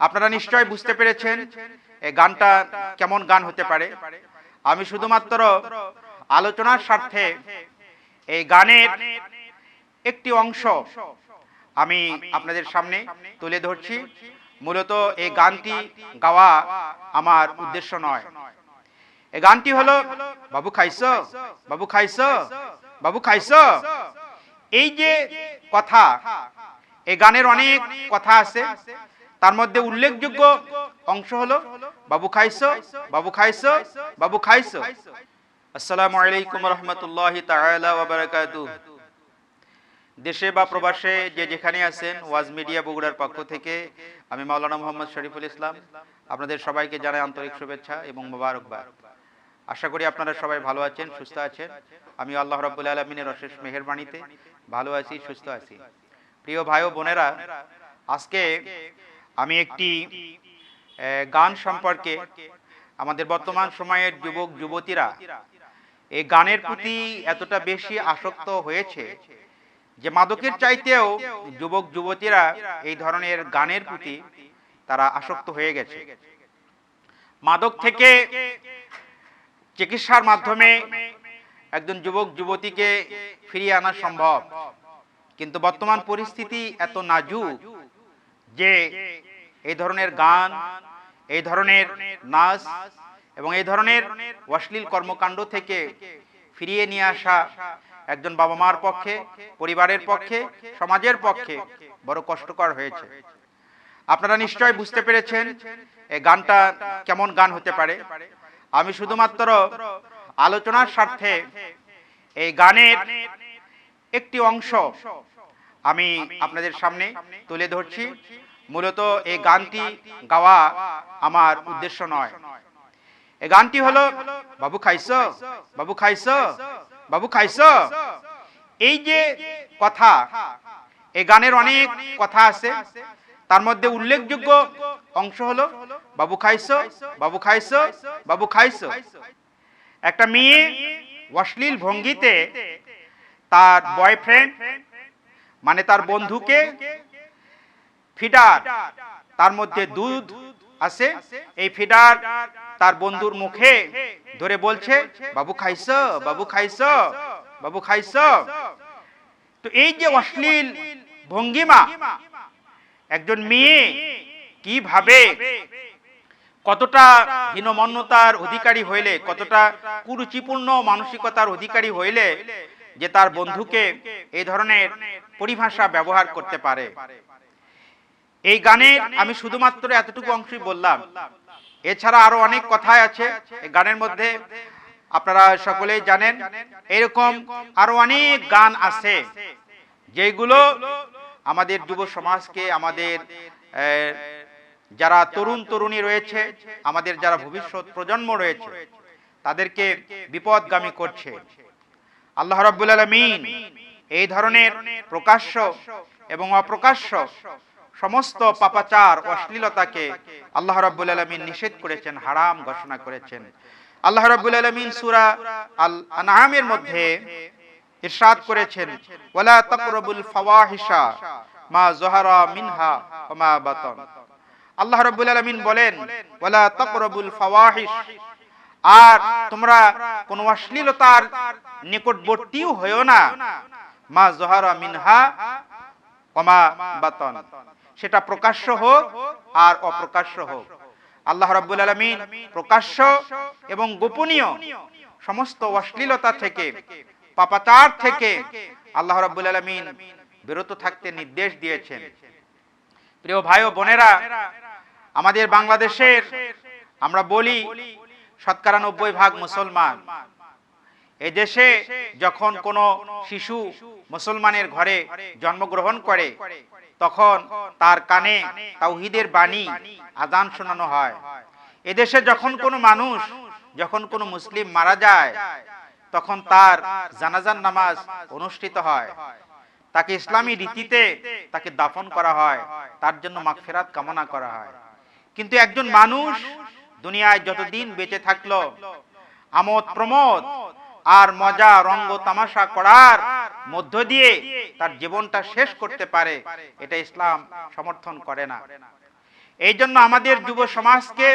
আপনারা নিশ্চয় বুঝতে পেরেছেন এই গানটা কেমন গান হতে পারে। আমি শুধুমাত্র আলোচনার স্বার্থে এই গানের একটি অংশ আমি আপনাদের সামনে তুলে ধরছি। মূলত এই গানটি গাওয়া আমার উদ্দেশ্য নয়। এই গানটি হলো, বাবু খাইছো? বাবু খাইছো? বাবু খাইছো? এই যে কথা এই গানের অনেক কথা আছে। তার মধ্যে উল্লেখযোগ্য অংশ হলো বাবু খাইছো বাবু খাইছো বাবু খাইছো আসসালামু আলাইকুম রহমতুল্লাহ বারাকাতুহু দেশে বা প্রবাসে যে যেখানে আছেন, ওয়াজ মিডিয়া বগুড়ার পক্ষ থেকে আমি মাওলানা মোহাম্মদ শরীফুল ইসলাম, আপনাদের সবাইকে জানাই আন্তরিক শুভেচ্ছা এবং মোবারকবাদ। আশা করি আপনারা সবাই ভালো আছেন, সুস্থ আছেন। আমি আল্লাহ রাব্বুল আলমিনের অশেষ মেহেরবাণীতে ভালো আছি, সুস্থ আছি। প্রিয় ভাই ও বোনেরা, আজকে আমি একটি গান সম্পর্কে আমাদের বর্তমান সময়ের যুবক, যুবতীরা এই গানের প্রতি এতটা বেশি আসক্ত হয়েছে যে মাদকের চাইতেও যুবক, যুবতীরা এই ধরনের গানের প্রতি তারা আসক্ত হয়ে গেছে। মাদক থেকে চিকিৎসার মাধ্যমে একজন যুবক, যুবতীকে ফিরিয়ে আনা সম্ভব। কিন্তু বর্তমান পরিস্থিতি এত নাজুক যে এই ধরনের গান, এই ধরনের নাচ এবং এই ধরনের অশ্লীল কর্মকাণ্ড থেকে ফিরিয়ে নিয়ে আসা একজন বাবা মার পক্ষে, পরিবারের পক্ষে, সমাজের পক্ষে বড় কষ্টকর হয়েছে। আপনারা নিশ্চয় বুঝতে পেরেছেন এই গানটা কেমন গান হতে পারে। আমি শুধুমাত্র আলোচনার স্বার্থে এই গানের একটি অংশ আমি আপনাদের সামনে তুলে ধরছি। মূলত এই গানটি গাওয়া আমার উদ্দেশ্য নয়। এই গানটি হলো বাবু খাইছো? বাবু খাইছো? বাবু খাইছো? এই যে কথা এই গানের অনেক কথা আছে। তার মধ্যে উল্লেখযোগ্য অংশ হলো বাবু খাইছো? বাবু খাইছো? বাবু খাইছো? একটা মেয়ে অশ্লীল ভঙ্গিতে তার বয়ফ্রেন্ড মানে তার বন্ধুকে ফিডার। তার মধ্যে দুধ আছে। এই ফিডার তার বন্ধুর মুখে ধরে বলছে বাবু খাইছ বাবু খাইছ বাবু খাইছ। তো এই যে অশ্লীল ভঙ্গিমা একজন মেয়ে কীভাবে কতটা হীনমন্যতার অধিকারী হইলে কতটা কুরুচিপূর্ণ মানসিকতার অধিকারী হইলে যে তার বন্ধুকে এই ধরনের পরিভাষা ব্যবহার করতে পারে। এই গানের আমি শুধুমাত্র এতটুকু অংশই বললাম। এছাড়া আরও অনেক কথাই আছে। গানের মধ্যে আপনারা সকলেই জানেন, এরকম আরও অনেক গান আছে, যেগুলো আমাদের যুব সমাজকে, আমাদের যারা তরুণ তরুণী রয়েছে, আমাদের যারা ভবিষ্যৎ প্রজন্ম রয়েছে, তাদেরকে বিপদগামী করছে। আল্লাহ রাব্বুল আলামিন এই ধরনের প্রকাশ্য এবং অপ্রকাশ্য সমস্ত পাপাচার অশ্লীলতাকে আল্লাহ রাব্বুল আলামিন নিষেধ করেছেন, হারাম ঘোষণা করেছেন। আল্লাহ রাব্বুল আলামিন সূরা আল আনআমের মধ্যে ইরশাদ করেছেন, ওয়ালা তাকরাবুল ফাওয়াহিশা মা যহারা মিনহা ওয়া মা বাতান। আল্লাহ রাব্বুল আলামিন বলেন, ওয়ালা তাকরাবুল ফাওয়াহিশ। আর তোমরা কোন অশ্লীলতার নিকটবর্তীও হয়েও না। মা জহারা মিনহা ওমা বাতন। সেটা প্রকাশ্য হোক আর অপ্রকাশ্য হোক। আল্লাহ রাব্বুল আলামিন প্রকাশ্য এবং গোপনীয় সমস্ত অশ্লীলতা থেকে, পাপাচার থেকে আল্লাহ রাব্বুল আলামিন বিরত থাকতে নির্দেশ দিয়েছেন। প্রিয় ভাই ও বোনেরা, আমাদের বাংলাদেশের, আমরা বলি শতকরা নব্বই ভাগ মুসলমান। এ দেশে যখন কোনো শিশু মুসলমানের ঘরে জন্মগ্রহণ করে, তখন তার কানে তাওহিদের বাণী আজান শোনানো হয়। এদেশে যখন কোনো মানুষ, যখন কোনো মুসলিম মারা যায়, তখন তার জানাজান নামাজ অনুষ্ঠিত হয়। তাকে ইসলামী রীতিতে তাকে দাফন করা হয়, তার জন্য মাগফিরাত কামনা করা হয়। কিন্তু একজন মানুষ দুনিয়ায় যতদিন বেঁচে থাকল আমোদ প্রমোদ আর মজা, রঙ্গ তামাশা করার মধ্য দিয়ে তার জীবনটা শেষ করতে পারে, এটা ইসলাম সমর্থন করে না। এই জন্য আমাদের যুব সমাজকে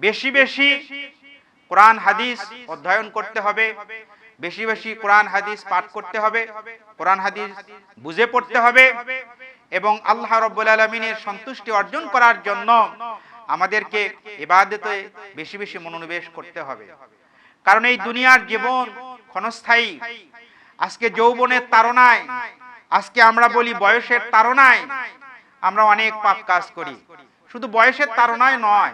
বেশি বেশি কোরআন, হাদিস অধ্যয়ন করতে হবে, বেশি বেশি কোরআন, হাদিস পাঠ করতে হবে, কোরআন, হাদিস বুঝে পড়তে হবে এবং আল্লাহ রব্বুল আলমিনের সন্তুষ্টি অর্জন করার জন্য আমাদেরকে ইবাদতে বেশি বেশি মনোনিবেশ করতে হবে। কারণ এই দুনিয়ার জীবন ক্ষণস্থায়ী। আজকে যৌবনের তাড়নায় আজকে আমরা বলি বয়সের তাড়নায় আমরা অনেক পাপ কাজ করি। শুধু বয়সের তাড়নায় নয়,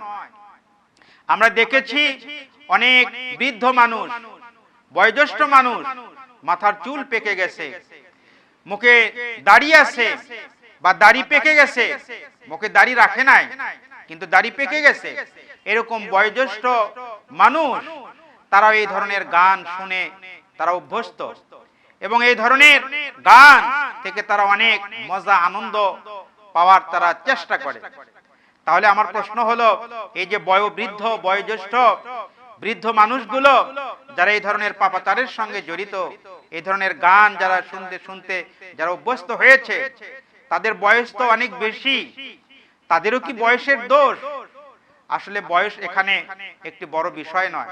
আমরা দেখেছি অনেক বৃদ্ধ মানুষ, বয়োজ্যেষ্ঠ মানুষ মাথার চুল পেকে গেছে, মুখে দাড়ি আছে বা দাড়ি পেকে গেছে, মুখে দাড়ি রাখে নাই, কিন্তু দাড়ি পেকে গেছে। এরকম বয়োজ্যেষ্ঠ মানুষ তারা এই ধরনের গান শুনে তারা অভ্যস্ত। এবং এই ধরনের গান থেকে তারা অনেক মজা, আনন্দ পাওয়ার তারা চেষ্টা করে। তাহলে আমার প্রশ্ন হলো, এই যে বয়োবৃদ্ধ, বয়োজ্যেষ্ঠ, বৃদ্ধ মানুষগুলো যারা এই ধরনের পাপাচারের সঙ্গে জড়িত, এই ধরনের গান যারা শুনতে শুনতে যারা অভ্যস্ত হয়েছে, তাদের বয়স তো অনেক বেশি। তাদেরও কি বয়সের দোষ? আসলে বয়স এখানে একটি বড় বিষয় নয়।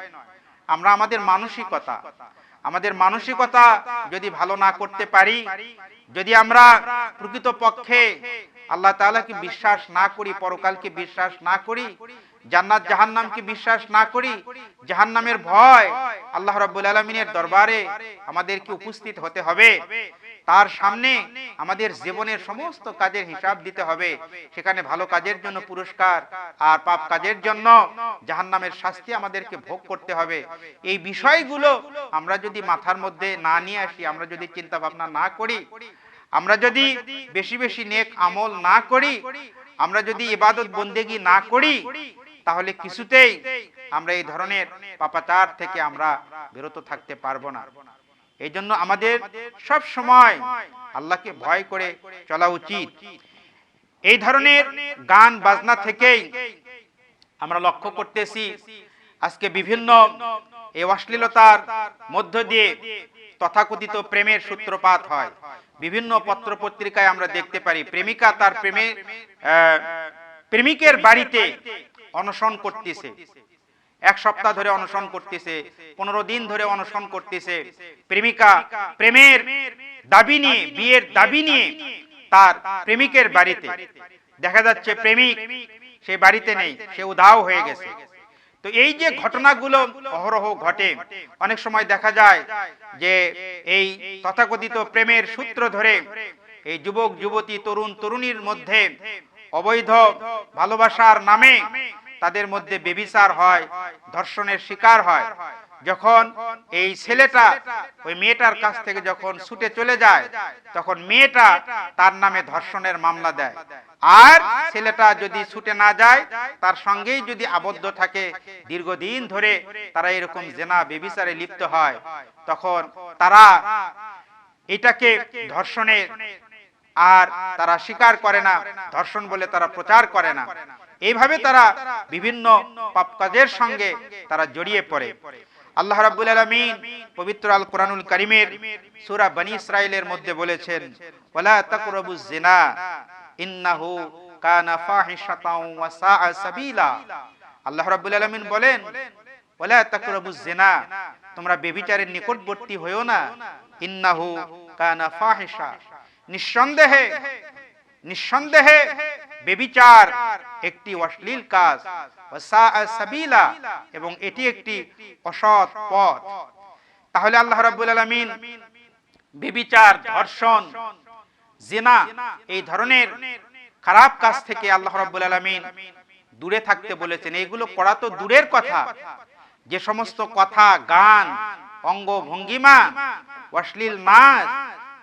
আমরা আমাদের মানসিকতা। আমাদের মানসিকতা যদি ভালো না করতে পারি, যদি আমরা প্রকৃত পক্ষে আল্লাহ তাআলাকে বিশ্বাস না করি, পরকালকে বিশ্বাস না করি, জান্নাত জাহান্নামকে বিশ্বাস না করি, জাহান্নামের ভয় আল্লাহ রাব্বুল আলামিনের দরবারে আমাদেরকে উপস্থিত হতে হবে। তার সামনে আমাদের জীবনের সমস্ত কাজের হিসাব দিতে হবে। সেখানে ভালো কাজের জন্য পুরস্কার আর পাপ কাজের জন্য জাহান্নামের শাস্তি আমাদেরকে ভোগ করতে হবে। এই বিষয়গুলো আমরা যদি মাথার মধ্যে না নিয়ে আসি, আমরা যদি চিন্তা ভাবনা না করি, আমরা যদি বেশি বেশি নেক আমল না করি, আমরা যদি ইবাদত বন্দেগি না করি, তাহলে কিছুতেই আমরা এই ধরনের পাপাচার থেকে আমরা বিরত থাকতে পারব না। এই জন্য আমাদের সব সময় আল্লাহকে ভয় করে চলা উচিত। এই ধরনের গান বাজনা থেকেই আমরা লক্ষ্য করতেছি আজকে বিভিন্ন এই অশ্লীলতার মধ্য দিয়ে তথাকথিত প্রেমের সূত্রপাত হয়। বিভিন্ন পত্র পত্রিকায় আমরা দেখতে পারি প্রেমিকা তার প্রেমে আহ, প্রেমিকের বাড়িতে অনশন করতেছে। এক সপ্তাহ ধরে অনশন করতেছে, পনেরো দিন ধরে অনশন করতেছে। প্রেমিকা, প্রেমের দাবি নিয়ে, বিয়ের দাবি নিয়ে তার প্রেমিকের বাড়িতে। দেখা যাচ্ছে প্রেমিক সে বাড়িতে নেই, সে উধাও হয়ে গেছে। তো এই যে ঘটনাগুলো অহরহ ঘটে, অনেক সময় দেখা যায় যে এই তথাকথিত প্রেমের সূত্র ধরে এই যুবক, যুবতী, তরুণ, তরুণীর মধ্যে অবৈধ ভালোবাসার নামে তাদের মধ্যে বেবিচার হয়, ধর্ষণের শিকার হয়। যখন এই ছেলেটা ওই মেয়েটার কাছ থেকে যখন ছুটে চলে যায়, তখন মেয়েটা তার নামে ধর্ষণের মামলা দেয়। আর ছেলেটা যদি ছুটে না যায়, তার সঙ্গেই যদি আবদ্ধ থাকে, দীর্ঘদিন ধরে তারা এরকম জেনা বেবিচারে লিপ্ত হয়, তখন তারা এটাকে ধর্ষণের আর তারা স্বীকার করে না, ধর্ষণ বলে তারা প্রচার করে না। এইভাবে তারা বিভিন্ন পাপ কাজের সঙ্গে তারা জড়িয়ে পড়ে। আল্লাহ রাব্বুল আলামিন পবিত্র আল কোরআনুল কারীমের সূরা বনী ইসরাইলের মধ্যে বলেছেন, ওয়ালা তাকরাবুজ জিনা ইন্নাহু কানা ফাহিশাতাও ওয়া সাআ সাবিলা। আল্লাহ রাব্বুল আলামিন বলেন, ওয়ালা তাকরাবুজ জিনা তোমরা বেবিচারের নিকটবর্তী হইও না, ইন্নাহু কানা ফাহিশা। নিঃসন্দেহে নিঃসন্দেহে বেবিচার একটি অশ্লীল কাজ। সাবিলা, এবং এটি একটি অসৎ পথ। তাহলে আল্লাহ রাব্বুল আলামিন বেবিচার, ধর্ষণ, জিনা এই ধরনের খারাপ কাজ থেকে আল্লাহ রাব্বুল আলামিন দূরে থাকতে বলেছেন। এগুলো করা তো দূরের কথা। যে সমস্ত কথা, গান অঙ্গ ভঙ্গিমা অশ্লীল নাচ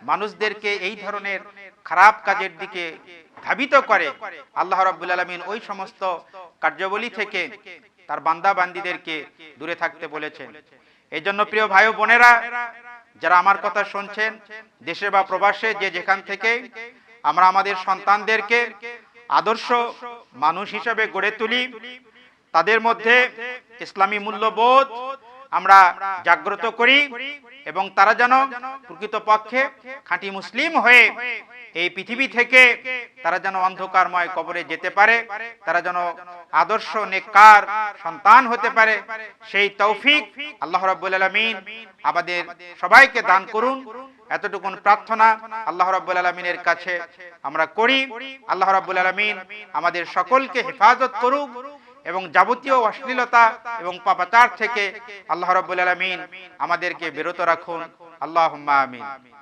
মানুষদেরকে এই ধরনের খারাপ কাজের দিকে ধাবিত করে, আল্লাহ রাব্বুল আলামিন ওই সমস্ত কার্যাবলী থেকে তার বান্দা বান্দিদেরকে দূরে থাকতে বলেছেন। এই জন্য প্রিয় ভাই বোনেরা, যারা আমার কথা শুনছেন, দেশে বা প্রবাসে যে যেখান থেকে, আমরা আমাদের সন্তানদেরকে আদর্শ মানুষ হিসেবে গড়ে তুলি, তাদের মধ্যে ইসলামী মূল্যবোধ আমরা জাগ্রত করি এবং তারা যেন প্রকৃত পক্ষে খাঁটি মুসলিম হয়ে এই পৃথিবী থেকে তারা যেন অন্ধকারময় কবরে যেতে পারে, তারা যেন আদর্শ নেককার সন্তান হতে পারে, সেই তৌফিক আল্লাহ রাব্বুল আলামিন আমাদের সবাইকে দান করুন। এতটুকুন প্রার্থনা আল্লাহ রাব্বুল আলামিনের কাছে আমরা করি। আল্লাহ রাব্বুল আলামিন আমাদের সকলকে হেফাজত করুক। এবং যাবতীয় অশ্লীলতা এবং পাপাচার থেকে আল্লাহ রব্বুল আলমিন আমাদেরকে বিরত রাখুন। আল্লাহ আমিন।